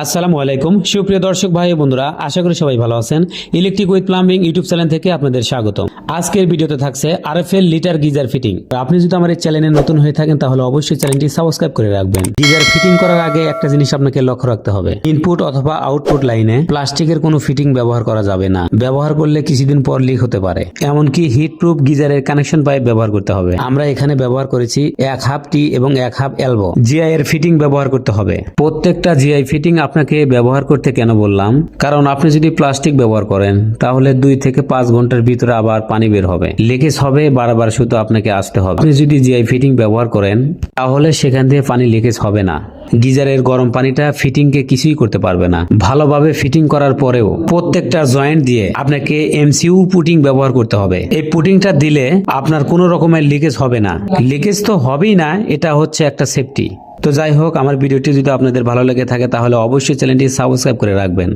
আসসালামু আলাইকুম। সুপ্রিয় দর্শক ভাই বন্ধুরা, আশা করি সবাই ভালো আছেন। Electric with plumbing YouTube channel থেকে আপনাদের স্বাগত আজকের ভিডিওতে থাকছে আরএফএল লিটার গিজার ফিটিং আপনি যদি আমার এই চ্যানেলে নতুন হয়ে থাকেন, তাহলে অবশ্যই চ্যানেলটি সাবস্ক্রাইব করে রাখবেন। গিজার ফিটিং করার আগে একটা জিনিস আপনাকে লক্ষ্য রাখতে হবে। ইনপুট অথবা আউটপুট লাইনে প্লাস্টিকের কোনো ফিটিং ব্যবহার করা যাবে না। ব্যবহার করলে কিছুদিন পর লিক হতে পারে। এমনকি হিট প্রুফ গিজারের কানেকশন পাইপ ব্যবহার করতে হবে। আমরা এখানে ব্যবহার করেছি এক হাফ টি এবং এক হাফ এলবো জিআই এর ফিটিং ব্যবহার করতে হবে। প্রত্যেকটা জিআই ফিটিং আপনাকে ব্যবহার করতে কেন বললাম? কারণ আপনি যদি প্লাস্টিক ব্যবহার করেন, তাহলে দুই থেকে পাঁচ ঘণ্টার ভিতরে আবার পানি বের হবে। লিকেজ হবে, বারবার শুধু আপনাকে আসতে হবে। আপনি যদি জিআই ফিটিং ব্যবহার করেন, তাহলে সেখান থেকে পানি লিকেজ হবে না। গিজারের গরম পানিটা ফিটিংকে কিছুই করতে পারবে না। ভালোভাবে ফিটিং করার পরেও প্রত্যেকটা জয়েন্ট দিয়ে আপনাকে এমসিইউ পুটিং ব্যবহার করতে হবে। এই পুটিংটা দিলে আপনার কোনো রকমের লিকেজ হবে না। লিকেজ তো হবেই না, এটা হচ্ছে একটা সেফটি তো যাই হোক, আমার ভিডিওটি যদি আপনাদের ভালো লেগে থাকে, তাহলে অবশ্যই চ্যানেলটি সাবস্ক্রাইব করে রাখবেন।